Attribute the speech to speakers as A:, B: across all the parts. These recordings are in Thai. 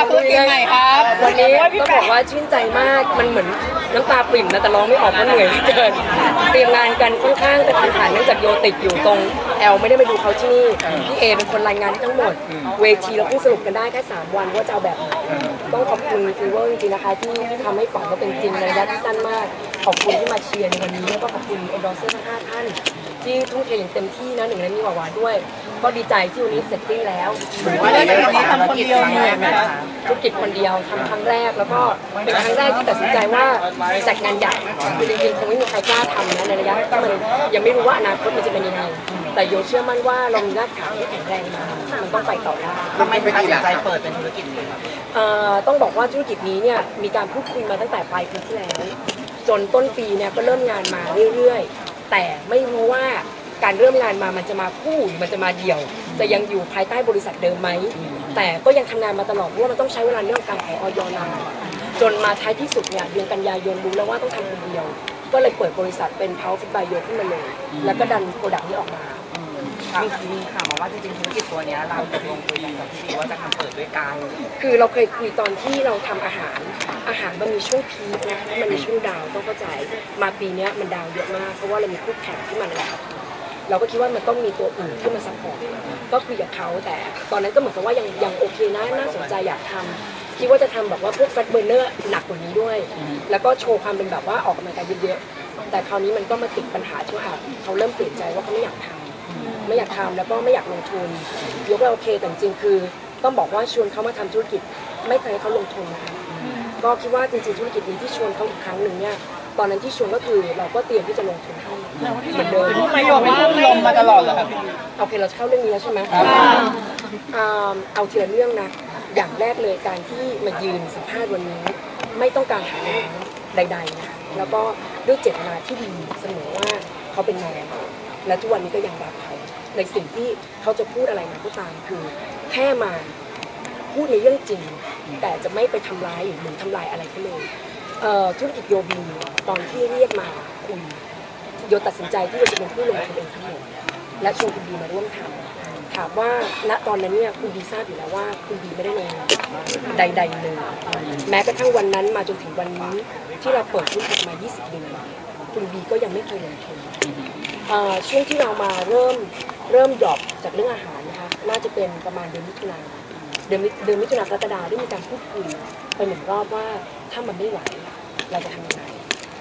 A: ทำธุรกิจใหม่ครับ
B: วันนี้ต้องบอกว่าชื่นใจมาก มันเหมือนน้ำตาปริ่มนะแต่ร้องไม่ออกเพราะเหนื่อยที่เกินเตรียมงานกันค่อนข้างกระทันหันเนื่องจากโยติดอยู่ตรงแอลไม่ได้มาดูเขาที่นี่พี่เอเป็นคนรายงานให้ทั้งหมด เวทีเราเพิ่งสรุปกันได้แค่3วันว่าจะเอาแบบไหนต้องขอบคุณฟีเวอร์จริงๆนะคะที่ที่ทำให้ฝันเราเป็นจริงในระยะที่สั้นมาก ขอบคุณที่มาเชียร์ในวันนี้แล้วก็ขอบคุณเอ็นดอร์เซอร์ทั้งห้าท่าน ที่ทุ่มเทอย่างเต็มที่นะหนึ่งในนี้หวาๆด้วย ก็ดีใจที่วันนี้เสร็จสิ้นแล้ว
A: ว่าได้ทำนี้ทำคนเดียวเหนื่อยไหมคะ
B: ธุรกิจคนเดียวทำครั้งแรกแล้วก็เป็นครั้งแรกที่ตัดสินใจว่าจัดงานใหญ่คือจริงๆคงไม่มีใครกล้าทำนะในระยะที่มันยังไม่รู้ว่าอนาคตมันจะเป็นยังไงแต่โยเชื่อมั่นว่าเรามีรากฐานที่แข็งแรงมามันต้องไปต่อได้
A: ทำไมถึงตัดสินใจเปิดเป็นธุรกิจนี้ครับ
B: เอ่อต้องบอกว่าธุรกิจนี้เนี่ยมีการพูดคุยมาตั้งแต่ปลายปีที่แล้วจนต้นปีเนี่ยก็เริ่มงานมาเรื่อยๆ แต่ไม่รู้ว่าการเริ่มงานมามันจะมาคู่หรือมันจะมาเดี่ยว จะยังอยู่ภายใต้บริษัทเดิมไหม แต่ก็ยังทำงานมาตลอดเพราะว่ามันต้องใช้เวลาเรื่องการขอออยนานจนมาท้ายที่สุดเนี่ยเดือนกันยายนรู้แล้วว่าต้องทำคนเดียว ก็เลยเปิดบริษัทเป็น Power Fit by Yo ขึ้นมาเลย แล้วก็ดันโปรดักต์นี้ออกมา
A: มีมีข่าวมาว่าจริงๆธุรกิจตัวเนี้ยเราตกลงคุยกันกับพี่บีว่าจะทำเปิดด้วยกัน
B: คือเราเคยคุยตอนที่เราทำอาหาร อาหารมันมีช่วงพีคนะ มันมีช่วงดาวต้องเข้าใจ มาปีเนี้ยมันดาวเยอะมาก เพราะว่าเรามีคู่แข่งที่มันแล้วเราก็คิดว่ามันต้องมีตัวอื่นที่มาซัพพอร์ต ก็คุยกับเขาแต่ตอนนั้นก็เหมือนกับว่ายังยังโอเคนะน่าสนใจอยากทำคิดว่าจะทำแบบว่าพวกแฟตเบอร์เนอร์หนักกว่านี้ด้วย แล้วก็โชว์ความเป็นแบบว่าออกกำลังกายเยอะๆแต่คราวนี้มันก็มาติดปัญหาที่ว่าเขาเริ่มเปลี่ยนใจว่าเขาไม่อยากทำ ไม่อยากทำแล้วก็ไม่อยากลงทุนยกว่าโอเคแต่จริงๆคือ ต้องบอกว่าชวนเขามาทำธุรกิจ ไม่เคยให้เขาลงทุนนะคะก็คิดว่าจริงๆธุรกิจนี้ที่ชวนเขาอีกครั้งหนึ่งเนี่ยตอนนั้นที่ชวนก็คือเราก็เตรียมที่จะลงทุนให้เหมือนเดิม
A: ไม่ยอมไม่ลมมาตลอดเหรอครับพี่
B: โอเคเราจะเข้าเรื่องนี้แล้วใช่ไหมอ่าเอาทีละเรื่องนะอย่างแรกเลยการที่มายืนสัมภาษณ์วันนี้ไม่ต้องการหาเรื่องใดๆนะคะแล้วก็ด้วยเจตนาที่ดีเสมอว่าเขาเป็นน้องและทุกวันนี้ก็ยังรักเขา ในสิ่งที่เขาจะพูดอะไรมาก็ตามคือแค่มาพูดในเรื่องจริง แต่จะไม่ไปทำร้ายหรือทำลายอะไรเขาเลยเอ่อธุรกิจโยบีตอนที่เรียกมาคุยโยตัดสินใจที่จะเป็นผู้ลงทุนเองทั้งหมดและชวนคุณบีมาร่วมทำถามว่าณตอนนั้นเนี่ยคุณบีทราบอยู่แล้วว่าคุณบีไม่ได้ลงใดๆเลยแม้กระทั่งวันนั้นมาจนถึงวันนี้ที่เราเปิดธุรกิจมา 20 เดือนคุณบีก็ยังไม่เคยลงทุนช่วงที่เรามาเริ่ม เริ่มดรอปจากเรื่องอาหารนะคะน่าจะเป็นประมาณเดือนมิถุนาเดือนมิเดือนมิถุนากรกฎาได้มีการพูดคุยไปหนึ่งรอบว่าถ้ามันไม่ไหวเราจะทำยังไง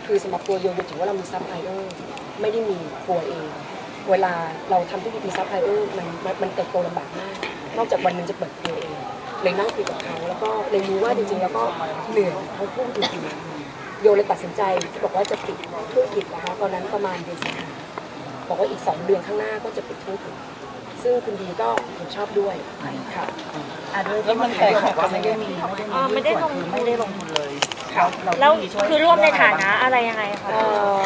B: คือสำหรับตัวโยโยถือว่าเรามีซัพพลายเออร์ไม่ได้มีตัวเอง เวลาเราทำธุรกิจมีซัพพลายเออร์มันมันมันเติบโตลำบากมากนอกจากวันหนึงจะเปิดตัวเองเลยนั่งคุยกับเขาแล้วก็เลยรู้ว่าจริงๆแล้วก็เหนื่อยเขาพูดจริงๆโยเลยตัดสินใจที่บอกว่าจะปิดธุรกิจนะคะตอนนั้นประมาณเดือนสิงหา บอกว่าอีก 2 เดือนข้างหน้าก็จะปิดธุรกิจซึ่งคุณดีก็เห็นชอบด้วยค่ะ
A: อะด้วยที่มันแตกบอกว่าไม่ได้มีไม่ได้มีส่วนคือไม่ได้ลงทุนเลยเราเรา
C: แล้ว
A: ที่ช่วย
C: คือร่วมในฐานะอะไรยังไงคะ
B: เอ่อ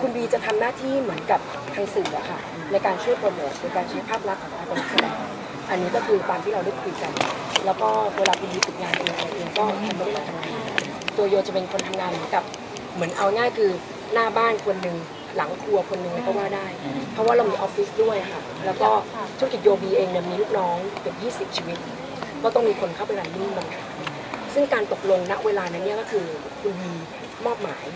B: คุณบีจะทำหน้าที่เหมือนกับทางสื่ออะค่ะในการช่วยโปรโมทโดยการใช้ภาพลักษณ์ของการเป็นนักแสดงอันนี้ก็คือตามที่เราได้คุยกัน แล้วก็เวลาคุณบีติดงานเองอะไรเองก็ทำไม่ได้มาทำงานตัวโยจะเป็นคนทำงานเหมือนกับ เหมือนเอาง่ายคือหน้าบ้านคนหนึ่ง หลังครัวคนหนึ่งก็ว่าได้ เพราะว่าเรามีออฟฟิศด้วยค่ะ แล้วก็ธุรกิจโยบีเองเนี่ยมีลูกน้องเกือบ 20 ชีวิต ก็ต้องมีคนเข้าไปรันนิ่งบางครั้งซึ่งการตกลงณเวลานั้นเนี่ยก็คือคุณบีมอบหมาย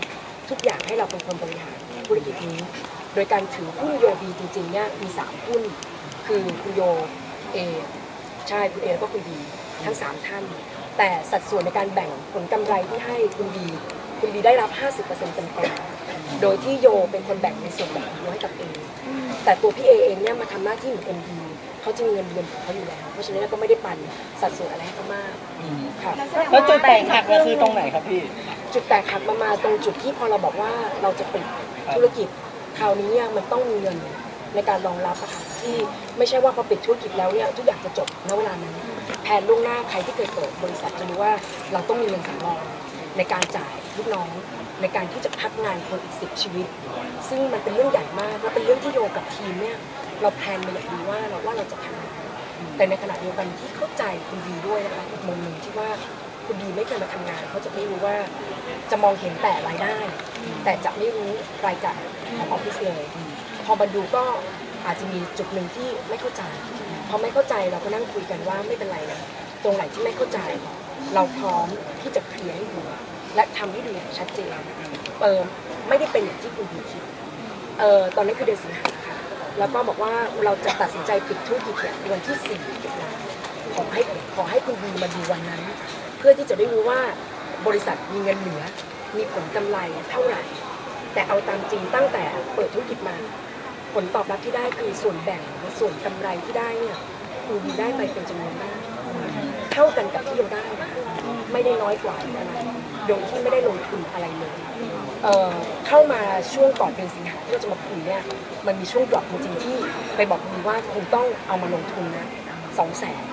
B: ทุกอย่างให้เราเป็นคนบริหารธุรกิจนี้ โดยการถือหุ้นโยบีจริงๆเนี่ยมีสามหุ้น คือคุณโยเอใช่คุณเอแล้วก็คุณบีทั้งสามท่าน แต่สัดส่วนในการแบ่งผลกำไรที่ให้คุณบีคุณบีได้รับ 50%เต็มๆ โดยที่โยเป็นคนแบ่งในส่วนแบ่งนี้ให้กับเอแต่ตัวพี่เอเองเนี่ยมาทำหน้าที่เหมือนเอ็มดีเขาจะมีเงินเดือนของเขาอยู่แล้ว เพราะฉะนั้นก็ไม่ได้ปันสัดส่วนอะไรให้เขามากค่ะ
A: แล้วจุดแตกหักก็คือตรงไหนครับพี่
B: จุดแตกหักมามาตรงจุดที่พอเราบอกว่าเราจะปิดธุรกิจคราวนี้เนี่ยมันต้องมีเงินในการรองรับอะค่ะที่ไม่ใช่ว่าพอปิดธุรกิจแล้วเนี่ยทุกอย่างจะจบณเวลานั้นแผนล่วงหน้าใครที่เคยเปิดบริษัทจะรู้ว่าเราต้องมีเงินสำรอง ในการจ่ายลูกน้องในการที่จะพักงานคนอีกสิบชีวิต ซึ่งมันเป็นเรื่องใหญ่มากและเป็นเรื่องที่โยกับทีมเนี่ยเราแพลนมาอย่างดีว่าเราว่าเราจะทำแต่ในขณะเดียวกันที่เข้าใจคุณดีด้วยนะคะอีกมุมหนึ่งที่ว่าคุณดีไม่เคยมาทำงานเขาจะไม่รู้ว่าจะมองเห็นแต่รายได้ แต่จะไม่รู้รายจ่ายของออฟฟิศเลยพอมาดูก็อาจจะมีจุดหนึ่งที่ไม่เข้าใจพอไม่เข้าใจเราก็นั่งคุยกันว่าไม่เป็นไรนะตรงไหนที่ไม่เข้าใจ เราพร้อมที่จะเคลียร์ให้ดูและทำให้ดูอย่างชัดเจนเออไม่ได้เป็นอย่างที่คุณบีคิดเออตอนนั้คือเดือนสิงหาค่ะแล้วก็บอกว่าเราจะตัดสินใจปิดธุรกิจเนี่ยวันที่4ตุลาขอให้ขอให้คุณบีมาดูวันนั้น เพื่อที่จะได้รู้ว่าบริษัทมีเงินเหลือ มีผลกำไรเท่าไหร่ แต่เอาตามจริงตั้งแต่เปิดธุรกิจมา ผลตอบรับที่ได้คือส่วนแบ่งและส่วนกำไรที่ได้เนี่ยคุณบีได้ไปเป็นจำนวนมาก เท่ากันกับที่เราได้ไม่ได้น้อยกว่าอะไรโดยที่ไม่ได้ลงทุนอะไรเลยเออเข้ามาช่วงก่อนเดือนสิงหาที่เราจะมาคุยเนี่ยมันมีช่วงดรอปจริงๆที่ไปบอกคุณว่าคุณต้องเอามาลงทุนนะสองแสน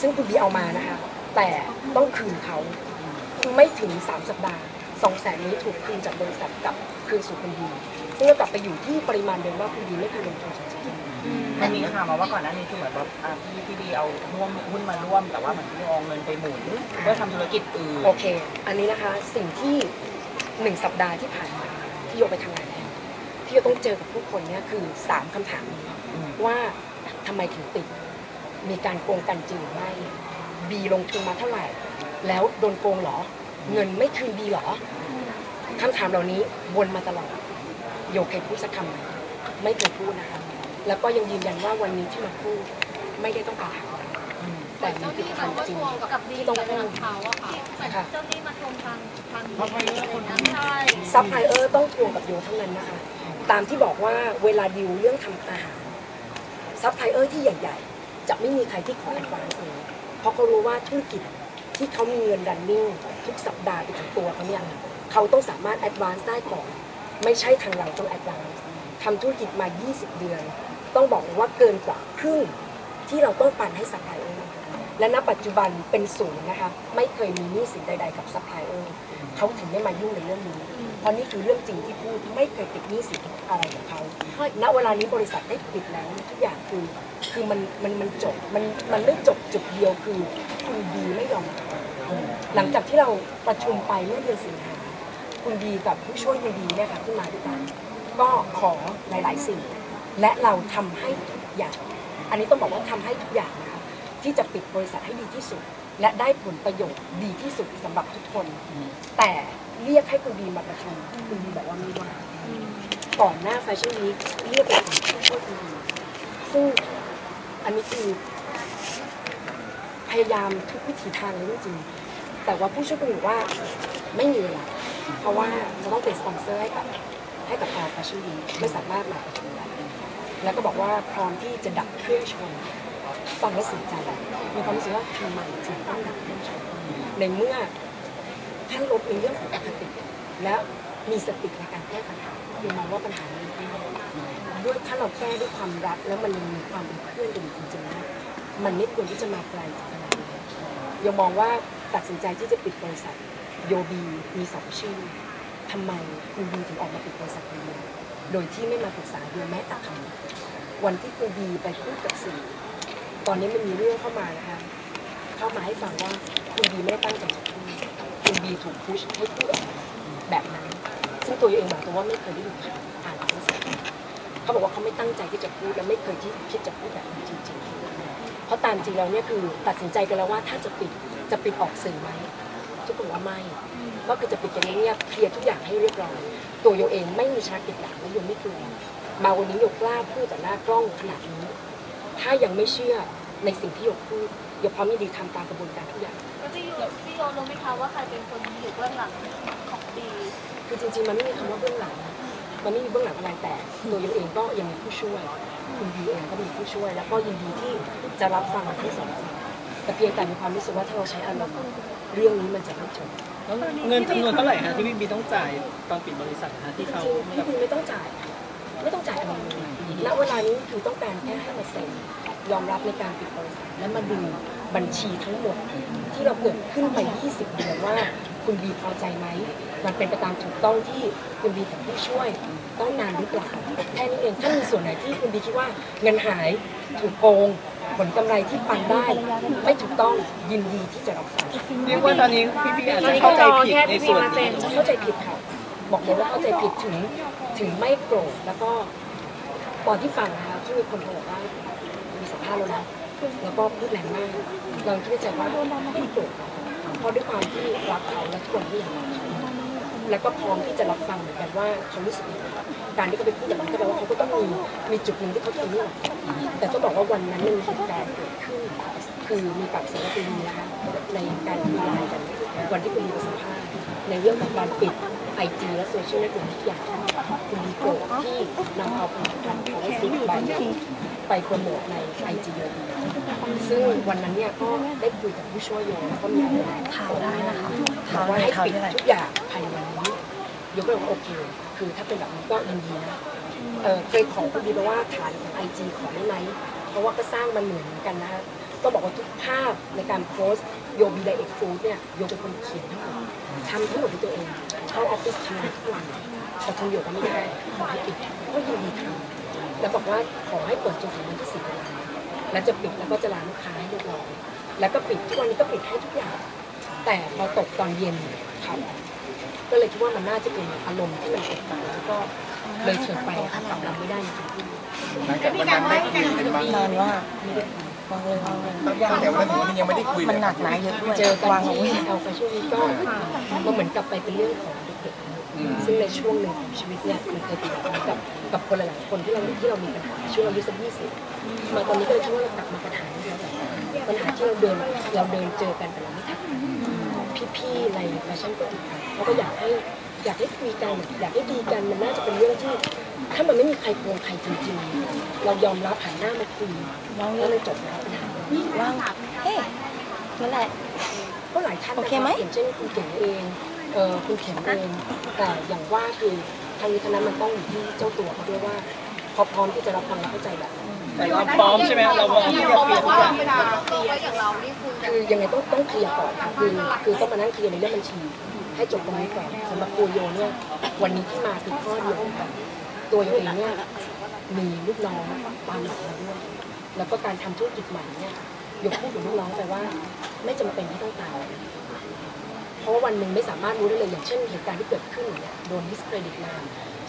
B: ซึ่งคุณบีเอามานะคะแต่ต้องคืนเขาไม่ถึง 3 สัปดาห์สองแสนนี้ถูกคืนจากบริษัทกับคืนสู่คุณบี ซึ่งก็กลับไปอยู่ที่ปริมาณเดิมว่าคุณบีไม่เคยลงทุนจริงๆ
A: มันมีข่าวมาว่าก่อนหน้านี้คือเหมือนแบบอ่าพี่พี่บีเอาร่วมหุ้นมาร่วม แต่ว่าเหมือนพี่เอาเงินไปหมุนเพื่อทำธุรกิจอื่น
B: โอเค อันนี้นะคะสิ่งที่หนึ่งสัปดาห์ที่ผ่านมาที่โยไปทำงานเนี่ยที่โยต้องเจอกับผู้คนเนี่ยคือสามคำถามนี้
A: อืม
B: ว่าทำไมถึงติด มีการโกงกันจริงหรือไม่บีลงทุนมาเท่าไหร่ แล้วโดนโกงเหรอ เงินไม่คืนบีเหรอคำถามเหล่านี้วนมาตลอด โยเคยพูดสักคำไหมไม่เคยพูดนะคะ แล้วก็ยังยืนยันว่าวันนี้ที่มาพูดไม่ได้ต้องการหาอะไร
A: อืม
B: แต่มี
D: เจ้าห
B: ผิด
D: นี้
B: พั
D: เรา
B: น
D: ก็
B: จริ
D: ท
B: ง
D: วงกับดี
B: ที่ต้อง
D: กับ
B: พู
D: ทา
B: ด
D: งเขาอะค่ะเหมือนเจ้าหนี้มาทวงทางทางนี้อะไรอย่างเงี้ยใช่
B: ซัพพลายเออร์ต้องทวงกับโยเท่านั้นนะคะ ตามที่บอกว่าเวลาดิวเรื่องทำอาหารซัพพลายเออร์ที่ใหญ่ ๆ จะไม่มีใครที่ขอแอดวานซ์เลยเพราะเขารู้ว่าธุรกิจที่เขามีเงินรันนิ่งทุกสัปดาห์ไปถึงตัวเขาเนี่ยเขาต้องสามารถแอดวานซ์ได้ก่อน ไม่ใช่ทางเราต้องแอดวานซ์ทำธุรกิจมา 20 เดือน ต้องบอกเลยว่าเกินกว่าครึ่งที่เราต้องปันให้ซัพพลายเออร์และณปัจจุบันเป็นศูนย์นะคะ ไม่เคยมีหนี้สินใด ๆ กับซัพพลายเออร์เขาถึงไม่มายุ่งในเรื่องนี้เพราะนี่คือเรื่องจริงที่พูดไม่เคยติดหนี้สินอะไรกับเขาณเวลานี้บริษัทได้ปิดแล้วทุกอย่างคือคือมันมันมันจบมันมันไม่จบจุดเดียวคือคุณดีไม่ยอมขายหลังจากที่เราประชุมไปเมื่อเดือนสิงหา คุณดีกับผู้ช่วยคุณดีเนี่ยค่ะที่มาด้วยกันก็ขอหลาย ๆ สิ่ง และเราทำให้ทุกอย่าง อันนี้ต้องบอกว่าทำให้ทุกอย่างนะคะที่จะปิดบริษัทให้ดีที่สุด และได้ผลประโยชน์ดีที่สุดสำหรับทุกคน แต่เรียกให้คุณดีมาประชุมคุณดีบอกว่าไม่ว่าก่อนหน้าแฟชั่นวีคเรียกไปถึงผู้ช่วยคุณดีซึ่งอันนี้คือพยายามทุกวิถีทางเลยจริงแต่ว่าผู้ช่วยคุณดีว่าไม่มีเวลา เพราะว่าจะต้องเป็นสปอนเซอร์ให้กับให้กับทางแฟชั่นวีไม่สามารถมาประชุมได้แล้วก็บอกว่าพร้อมที่จะดับเครื่องชนฟังแล้วเสียใจมีความรู้สึกว่าทำไมถึงต้องดับเครื่องชนในเมื่อท่านลบในเรื่องของอคติและมีสติในการแก้ปัญหาโยมมองว่าปัญหานี้ด้วยถ้าเราแก้ด้วยความรักแล้วมันยังมีความเป็นเพื่อนกันจริงๆนะมันไม่ควรที่จะมาไกลถึงขนาดนี้โยมมองว่าตัดสินใจที่จะปิดบริษัท โยบีมีสองชื่อทำไมคุณบีถึงออกมาปิดบริษัทนี้โดยที่ไม่มาปรึกษาโยแม้แต่คำวันที่คุณบีไปพูดกับสื่อตอนนี้มันมีเรื่องเข้ามานะคะเข้ามาให้ฟังว่าคุณบีไม่ตั้งใจจะพูดคุณบีถูกพุชให้พูดออกมาแบบนั้น ซึ่งตัวเองบอกตัวว่าไม่เคยได้ยินข่าวอ่านหนังสือเขาบอกว่าเขาไม่ตั้งใจที่จะพูดและไม่เคยที่คิดจะพูดแบบนี้จริงๆเพราะตามจริงเราเนี่ยคือตัดสินใจกันแล้วว่าถ้าจะปิดจะปิดออกสื่อไหม ทุกคนว่าไม่ก็คือจะปิดกันเงียบๆเคลียร์ทุกอย่างให้เรียบร้อยตัวโยเองไม่มีชาติดหลังและโยไม่กลัวมาวันนี้โยกล้าพูดต่อหน้ากล้องขนาดนี้ ถ้ายังไม่เชื่อในสิ่งที่โยพูดโยพร้อมยินดีทำตามกระบวนการทุกอย่าง
D: แล้วพี่โยพี่โยรู้ไหมคะว่าใครเป็นคนอยู่เบื้องหลังของดี
B: คือจริงๆมันไม่มีคำว่าเบื้องหลังมันไม่มีเบื้องหลังอะไรแต่ตัวโยเองก็ยังมีผู้ช่วยคุณดีเองก็มีผู้ช่วย แล้วก็ยินดีที่จะรับฟังทั้งสองฝ่ายแต่เพียงแต่มีความรู้สึกว่าถ้าเราใช้อารมณ์ เรื่องนี้มันจะไม่จบ
E: แล้วเงินจำนวนเท่าไหร่ฮะที่พี่บีต้องจ่ายตอนปิดบริษัทฮะ
B: จ
E: ที่เขา
B: ริงๆพี่คุณไม่ต้องจ่ายค่ะไม่ต้องจ่ายอะไรเลยณเวลานี้คือต้องการแค่ห้าเปอร์เซ็นต์ยอมรับในการปิดบริษัทและมาดูบัญชีทั้งหมด ที่เราเกิดขึ้นไป 20 เดือนว่าคุณบีพอใจไหม มันเป็นไปตามถูกต้องที่คุณบีกับผู้ช่วยต้องการหรือเปล่าแค่นี้เองถ้ามีส่วนไหนที่คุณบีคิดว่าเงินหายถูกโกง ผลกำไรที่ปันได้ ไม่ถูกต้องยินดีที่จะรับฟัง
E: เรียกว่าตอนนี้พี่บีอาจจะเข้าใจผิดในส่วนนี้
B: เข้าใจผิดค่ะ บอกเลยว่าเข้าใจผิดถึงถึงไม่โกรธแล้วก็ตอนที่ฟังนะคะที่มีคนโทรบอกว่ามีสัมภาษณ์แล้วนะแล้วก็พูดแรงมากเราคิดในใจว่าไม่ได้โกรธหรอกเพราะด้วยความที่รักเขาและทุกคนที่อยากรักเขา แล้วก็พร้อมที่จะรับฟังเหมือนกันว่าเขารู้สึกยังไงการที่เขาไปพูดแบบนั้นก็แปลว่าเขาก็ต้องมีมีจุดหนึ่งที่เขาทนไม่ไหวแต่ต้องบอกว่าวันนั้นมันมีเหตุการณ์เกิดขึ้นคือมีปากเสียงกับคุณลีนะคะในการคุยไลน์กันวันที่คุณลีไปสัมภาษณ์ในเรื่องของการปิดไอจีและโซเชียลเน็ตเวิร์กทุกอย่างคุณลีโกรธที่นำเอาผลิตภัณฑ์ของซิกไปไปโปรโมทในไอจีซึ่งวันนั้นเนี่ยก็ได้คุยกับผู้ช่วยโยแล้วก็มีอะไร
C: เท้าได้นะคะ
B: บอกว่าให้ปิดทุกอย่างภายใน ยก็เลยบอกโอเค คือถ้าเป็นแบบนี้ก็ยินดีนะเออเคยขอคุณดีไปว่าฐานของไอจีขอได้ไหมเพราะว่าก็สร้างมันเหมือนกันนะคะก็บอกว่าทุกภาพในการโพสต์โยบีไดเอ็กฟูดเนี่ยโยเป็นคนเขียนทั้งหมดทำทั้งหมดด้วยตัวเองเข้าออฟฟิศทำงานทุกวันแต่คุณโยก็ไม่ได้ขอให้ปิดก็ยินดีทำแล้วบอกว่าขอให้เปิดจนถึงวันที่สิบเวลาแล้วจะปิดแล้วก็จะลาลูกค้าให้เรียบร้อยแล้วก็ปิดทุกวันนี้ก็ปิดให้ทุกอย่าง แต่พอตกตอนเย็นครับ ก็เลยคิดว่ามันน่าจะเป็นอารมณ์ที่มันกดดันแล้วก็เลยเถิดไปอะค่ะกลับเราไม่ได้จริง
F: หลังจากวันนั้นได้คุยกันบ้าง
C: นานมาก
B: ๆไม่ได้คุย
C: วางเลยวางเลย
F: ตั้งแต่วันนั้นถึงวันนี้ยังไม่ได้คุยเล
C: มันหนักหนาเยอะด้วย
B: เจอกัน
C: วางเอา
B: ที่
C: ไว้
B: เอาไปช่วงนี้ก็มันเหมือนกลับไปเป็นเรื่องของเด็ก
F: อืม
B: ๆซึ่งในช่วงหนึ่งของชีวิตเนี่ยมันเคยเป็นแบบนี้กับกับคนหลายๆคนที่เราที่เรามีปัญหาช่วงอายุสักยี่สิบมาตอนนี้ก็เลยคิดว่าเรากลับมาปัญหานี้แล้วปัญหาที่เราเดินเราเดินเจอกันแต่เราไม่ทำ พี่ๆในแฟชั่นก็ติดกันเขาก็อยากให้อยากให้คุยกันอยากให้ดีกันมันน่าจะเป็นเรื่องที่ ถ้ามันไม่มีใครโกงใครจริงๆ เรายอมรับหันหน้ามาคุยแล้วมันจบแล้วปัญหา
C: ว่างเฮ้นั่นแหละ
B: ก็หลายท่านนะ
C: โอเคไหม
B: อย่างเช่นคุณเก๋เองเออคุณเข็มเองแต่อย่างว่าคือทางนี้ทางนั้นมันต้องอยู่ที่เจ้าตัวเขาด้วยว่าเขาพร้อมที่จะรับฟังและเข้าใจแบบนั้น
E: แต่เราพร้อมใช่ไหมเราพร้อมที่จะเปลี่ยนทุกอย่าง
D: เวลาเคลียร์อย่างเรานี่คือ
B: ยังไงต้องต้องเคลียร์ก่อนคือคือต้องมานั่งเคลียร์ในเรื่องบัญชี ให้จบตรงนี้ก่อนสำหรับตัวโยเนี่ยวันนี้ที่มาคือข้อเดียวตัวโยเองเนี่ยมีลูกน้องตามหลังมาด้วยแล้วก็การทำธุรกิจใหม่เนี่ยโยพูดกับลูกน้องไปว่า ไม่จำเป็นที่ต้องตาม เพราะว่าวันหนึ่งไม่สามารถรู้ได้เลยอย่างเช่นเหตุการณ์ที่เกิดขึ้นอย่างเนี่ยโดนดิสเครดิตมา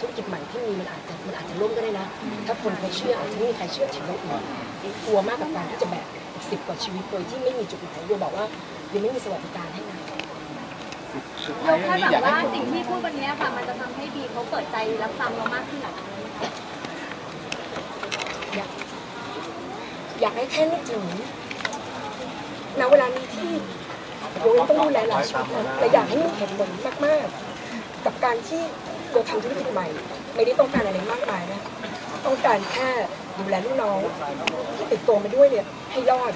B: ธุรกิจใหม่ที่มีมันอาจจะมันอาจจะล่มก็ได้นะ ถ้าคนเขาเชื่ออาจจะไม่มีใครเชื่อถือเราอีกกลัวมากกับการที่จะแบกสิบกว่าชีวิตโดยที่ไม่มีจุดหมายโยบอกว่ายังไม่มีสวัสดิการให้นะ
F: สุด
D: เรา
F: ท้าย
D: คาด
F: นี้
D: หวั
F: องยากให้
D: ว่าสิ่งที่พูดวันนี้ค่ะมันจะทำให้บีเขาเปิดใจรับฟังเรามากขึ้นหรอ
B: อยากอยากให้แค่นึกถึงณเวลานี้ที่ โยยังต้องดูแลหลายชีวิตนะแต่อยากให้มีเหตุผลมากๆ กับการที่โยทำธุรกิจใหม่ ไม่ได้ต้องการอะไรมากมายนะ ต้องการแค่ดูแลลูกน้องที่ติดตัวมาด้วยเนี่ยให้รอด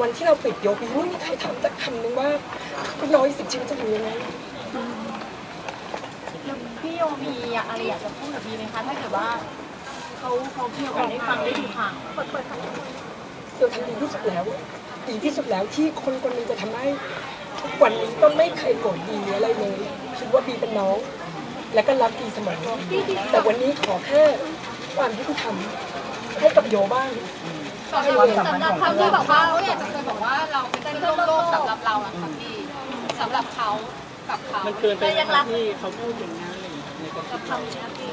B: วันที่เราปิดโยกไม่มีใครถามสักคำนึงว่าลูกน้อยสิบชีวิตจะอยู่ยังไง
D: พี่โยมีอะไรอยากจะพูดกับบีไหมคะถ้าเกิดว่าเขาเขาเที่ยวกันได้ฟังได้ดูข่าวเปิดเปิด
B: โยทำดีที่สุดแล้ว ดีที่สุดแล้วที่คนคนหนึงจะทำให้ทุกวันนี้ก็ไม่เคยโกรธดีอะไรเลยคิดว่าบีเป็นน้อง และก็รักบีเสมอแต่วันนี้ขอแค่ความยุติธรรมให้กับโยบ้าง
D: สำหรับสำหรับเขาที่บอกว่าเขาอยากจะเคยบอกว่าเราเป็นเพื่อนโลกสำหรับเราอะค่ะพี่สำหรับเขากับเขา
E: มันเกินไปไหมครับที่เขาพูดอย่างนั้นอะไรอย่างเงี้ยในการ
D: กับเขาเนี้ยพี่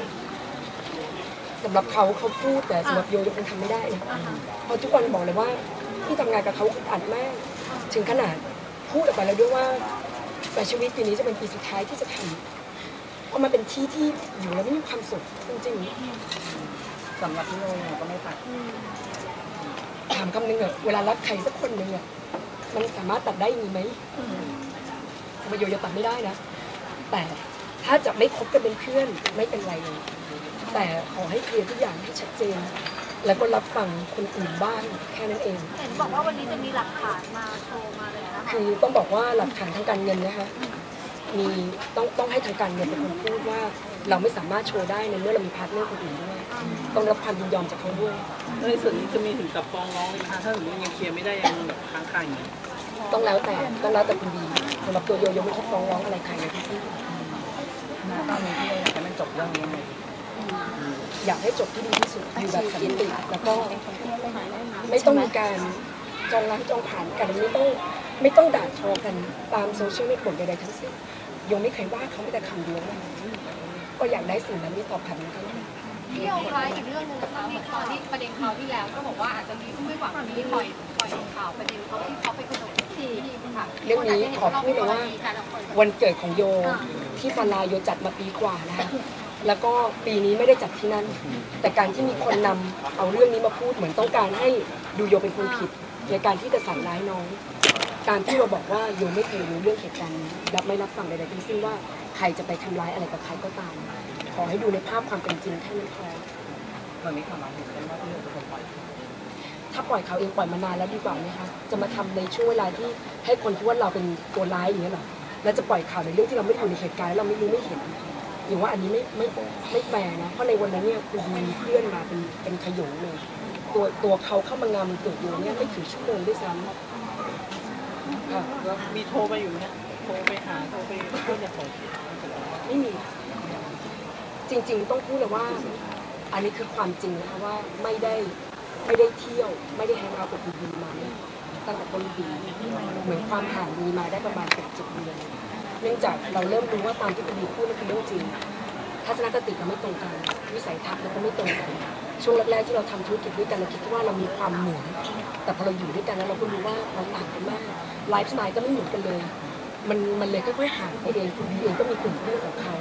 B: สำหรับเขาเขาพูดแต่สำหรับโยยังคงทำไม่ได้นะเพราะทุกคนบอกเลยว่า ที่ทำงานกับเขาอึดอัดมาก ถึงขนาดพูดออกไปแล้วด้วยว่าแต่ชีวิตปีนี้จะเป็นปีสุดท้ายที่จะทำเพราะมันเป็นที่ที่อยู่แล้วไม่มีความสุขจริง
A: สำหรับพี่โยเนี่ยก็ไม่ตัด
B: ๆถามคำนึงอะเวลารักใครสักคนหนึ่งอะมันสามารถตัดได้อย่างนี้ไหมทำไมโยยังตัดไม่ได้นะ แต่ถ้าจะไม่คบกันเป็นเพื่อนไม่เป็นไรเลยแต่ขอให้เคลียร์ทุกอย่างให้ชัดเจน แล้วก็รับฟังคนอื่นบ้างแค่นั้นเอง
D: เห็นบอกว่าวันนี้จะมีหลักฐานมาโชว์มาเลยนะคะ
B: คือต้องบอกว่าหลักฐานทางการเงินนะคะมีต้องต้องให้ทางการเงินเป็นคนพูดว่า เราไม่สามารถโชว์ได้ในเมื่อเรามีพาร์ทเนอร์คนอื่นด้วยต้องรับความยินยอมจากเขาด้วย
E: ในส่วนนี้จะมีถึงกับฟ้องร้องเลยนะคะถ้าสมมติยังเคลียร์ไม่ได้ยังแบบค้างคาอย่างเงี้ย
B: ต้องแล้วแต่ต้องแล้วแต่คุณดีสำหรับตัวโยโยไม่คิดฟ้องร้องอะไรใครเลยทั้งสิ้น
A: ณตอนนี้พี่โยอยากให้มันจบเรื่องนี้ยังไง
B: อยากให้จบที่ดีที่สุดอยู่แบบสันติแล้วก็ไม่ต้องมีการจองล้างจองผ่านกันไม่ต้องไม่ต้องด่าทอกันตามโซเชียลเน็ตเวิร์กใดๆทั้งสิ้นโยไม่เคยว่าเขาไม่แต่คำเดียวนะก็อยากได้สิ่งนั้นที่ตอบแทนนั้นเท่านั้น
D: พี่โอคะอีกเรื่องหนึงนะคะเหมือนตอนที่ประเด็นข่าวที่แล้วก็บอกว่าอาจจะมีผู้ไม่หวังดีปล่อยปล่อยข่าวประเด็นเขาที่เขาไปกระโดดที่ค่ะ
B: เรื่องนี้ขอพูดเลยว่า วันเกิดของโยที่ฟาลาโยจัดมาปีกว่านะคะ แล้วก็ปีนี้ไม่ได้จัดที่นั่น แต่การที่มีคนนำเอาเรื่องนี้มาพูดเหมือนต้องการให้ดูโยเป็นคนผิด ในการที่จะสั่งร้ายน้อง การที่เราบอกว่าโยไม่เคยรู้เรื่องเหตุการณ์นี้รับไม่รับฟังใดๆทั้งสิ้นว่าใครจะไปทำร้ายอะไรกับใครก็ตาม ขอให้ดูในภาพความเป็นจริงแค่นั้นพอ
A: ตอนนี้ข่าวมาถึงเป็นว่าพี่โอเป็นคนปล่อย
B: ถ้าปล่อยเขาเองปล่อยมานานแล้วดีกว่าไหมคะ จะมาทำในช่วงเวลาที่ให้คนคิดว่าเราเป็นตัวร้ายอย่างนี้ยหรอ แล้วจะปล่อยข่าวในเรื่องที่เราไม่อยู่ในเหตุการณ์เราไม่รู้ไม่เห็น อย่างว่าอันนี้ไม่ไม่ไม่แฟร์นะ เพราะในวันนั้นเนี่ยคือมีเพื่อนมาเป็นเป็นขยงเลย ตัวตัวเขาเข้ามางานวันเกิดอยู่เนี่ยไม่ถึงชั่วโมงด้วยซ้ำค่ะ
E: แล้วมีโทรไปอยู่เนี่ยโทรไปหาโทรไปเพื่อนจะส่ง
B: ไม่มี จริง ๆ ต้องพูดเลยว่า อันนี้คือความจริงนะคะว่าไม่ได้ไม่ได้เที่ยวไม่ได้แฮงเอาท์กับบีบีมาเนี่ยตั้งแต่ต้นปีเหมือนความห่างมีมาได้ประมาณเกือบเจ็ดเดือน เนื่องจากเราเริ่มรู้ว่าตามที่บีบีพูดนั่นคือเรื่องจริง ทัศนคติเราไม่ตรงกัน วิสัยทัศน์เราก็ไม่ตรงกัน ช่วงแรกๆที่เราทำธุรกิจด้วยกันเราคิดว่าเรามีความเหมือน แต่พอเราอยู่ด้วยกันแล้วเราก็รู้ว่าเราต่างกันมาก ไลฟ์สไตล์ก็ไม่เหมือนกันเลย มันมันเลยค่อยๆห่างไปเองคุณบีเองก็มีกลุ่มเพื่อนของเขา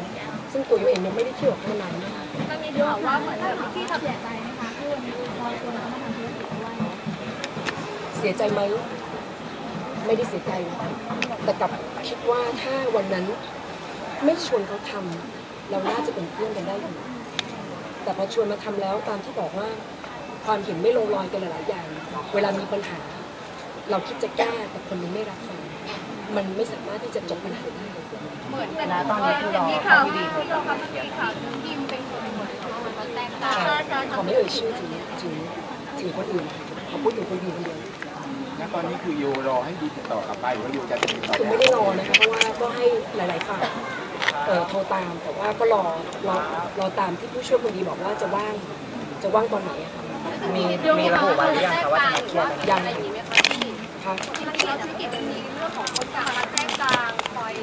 B: ซึ่งตัวโยเองยังไม่ได้เที่ยวกับข้างในนะคะ
D: มันมีข่าวว่าเหมือนแบบพี่ทำเสียใจไหมคะที่วันนี้เราชวนเขามาทำธุรกิจด้วย
B: เสียใจไหม ไม่ได้เสียใจนะแต่กลับคิดว่าถ้าวันนั้นไม่ชวนเขาทำเราน่าจะเป็นเพื่อนกันได้อยู่แต่พอชวนมาทำแล้วตามที่บอกว่าความเห็นไม่ลงรอยกันหลายๆอย่าง เวลามีปัญหา เราคิดจะแก้แต่คนนึงไม่รับฟังมันไม่สามารถที่จะจบปัญหาได้
D: เหมือนะ
A: ตอนนี้คือรอ
D: มีข่าวที่เราทำมีข่าวที่ยิมเป็นคนเหมือนเขามันมาแตกต่า
B: ขอไม่เอ่ยชื่อถึงถึงถึงคนอื่นเขาพูดถึงคนดีคนเดียว
F: ตอนนี้คือโยรอให้ดีติดต่อกลับไปหรือว่าโยจะติดต่อ
B: คือไม่ได้รอนะคะเพราะว่าก็ให้หลาย ๆ ฝ่ายเอ่อโทรตามแต่ว่าก็รอรอรอตามที่ผู้ช่วยคนดีบอกว่าจะว่างจะว่างตอนไหนอะค่ะ
A: มีมีระบุไว้หรือยังคะว่าจะมาเคลียร์กัน
B: ยัง
D: อะไรอย่างนี้ไหมคะพี่
B: ค่ะ
D: ที่เราธุรกิจมันมีเรื่องของคนกลางมาแทรกกลางคอย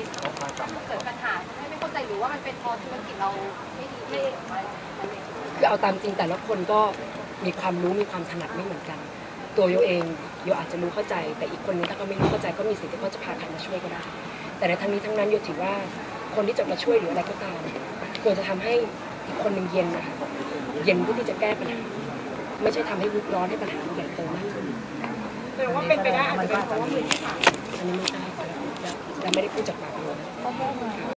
D: เกิดปัญหาให้ไม่เข้าใจหรือว่ามันเป็นเพราะธุรกิจเราไม่ดีไม่
B: คือเอาตามจริงแต่ละคนก็มีความรู้มีความถนัดไม่เหมือนกัน ตัวโยเองโยอาจจะรู้เข้าใจ แต่อีกคนนึงถ้าเขาไม่รู้เข้าใจก็มีสิทธิ์ที่เขาจะพาใครมาช่วยก็ได้ แต่ในทั้งนี้ทั้งนั้นโยถือว่าคนที่จะมาช่วยหรืออะไรก็ตามควรจะทำให้อีกคนหนึ่งเย็นนะคะเย็นเพื่อที่จะแก้ปัญหาไม่ใช่ทำให้รุดร้อนให้ปัญหาใหญ่โตมากขึ้น
A: แต่ว่าเป็นไปได้อาจจะเป็นเพราะว่ามือที่
B: อันนี้ไม่ทราบค่ไม่ได้พูดจากปากเลย